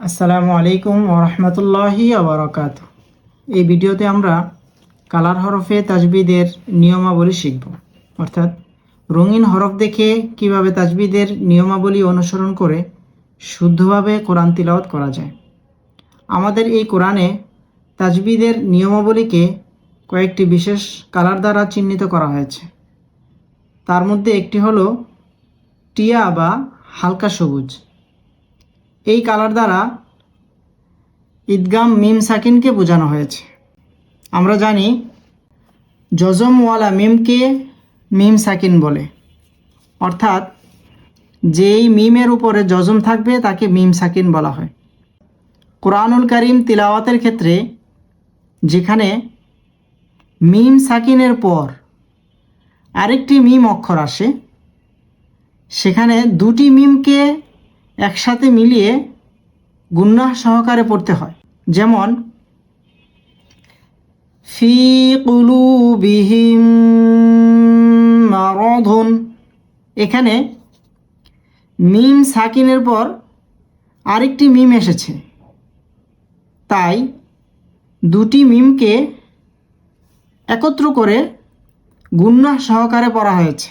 আসসালামু আলাইকুম ওরহমতুল্লাহি আবরকাত এই ভিডিওতে আমরা কালার হরফে তাজবিদের নিয়মাবলী শিখব। অর্থাৎ রঙিন হরফ দেখে কীভাবে তাজবিদের নিয়মাবলী অনুসরণ করে শুদ্ধভাবে কোরআন তিলাওয়াত করা যায়। আমাদের এই কোরআনে তাজবিদের নিয়মাবলীকে কয়েকটি বিশেষ কালার দ্বারা চিহ্নিত করা হয়েছে। তার মধ্যে একটি হলো টিয়া বা হালকা সবুজ। এই কালার দ্বারা ঈদগাম মিম সাকিনকে বোঝানো হয়েছে। আমরা জানি জজমওয়ালা মিমকে মিম সাকিন বলে। অর্থাৎ, যেই মিমের উপরে জজম থাকবে তাকে মিম সাকিন বলা হয়। কোরআনুল করিম তিলাওয়াতের ক্ষেত্রে, যেখানে মিম সাকিনের পর আরেকটি মিম অক্ষর আসে, সেখানে দুটি মিমকে একসাথে মিলিয়ে গুন্নাহ সহকারে পড়তে হয়। যেমন, ফি কুলুবিহিম মারাদুন এখানে মিম সাকিনের পর আরেকটি মিম এসেছে। তাই দুটি মিমকে একত্র করে গুন্নাহ সহকারে পড়া হয়েছে।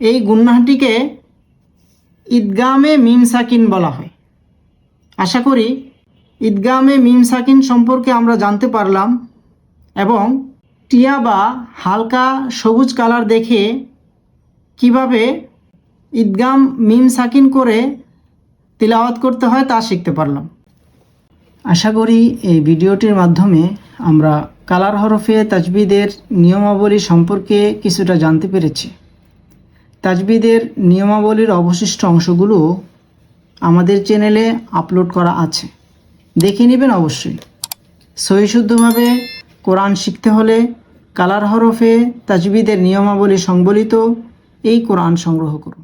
এই গুন্নাহটিকে ঈদগামে মিম সাকিন বলা হয়। আশা করি ঈদগামে মিম সাকিন সম্পর্কে আমরা জানতে পারলাম এবং টিয়া বা হালকা সবুজ কালার দেখে কীভাবে ঈদগাম মিম সাকিন করে তিলাওয়াত করতে হয় তা শিখতে পারলাম। আশা করি এই ভিডিওটির মাধ্যমে আমরা কালার হরফে তাজবিদের নিয়মাবলী সম্পর্কে কিছুটা জানতে পেরেছি। তাজবিদের নিয়মাবলীর অবশিষ্ট অংশগুলো আমাদের চ্যানেলে আপলোড করা আছে। দেখে নেবেন অবশ্যই। সহিশুদ্ধভাবে কোরআন শিখতে হলে কালার হরফে তাজবিদের নিয়মাবলী সংবলিত এই কোরআন সংগ্রহ করুন।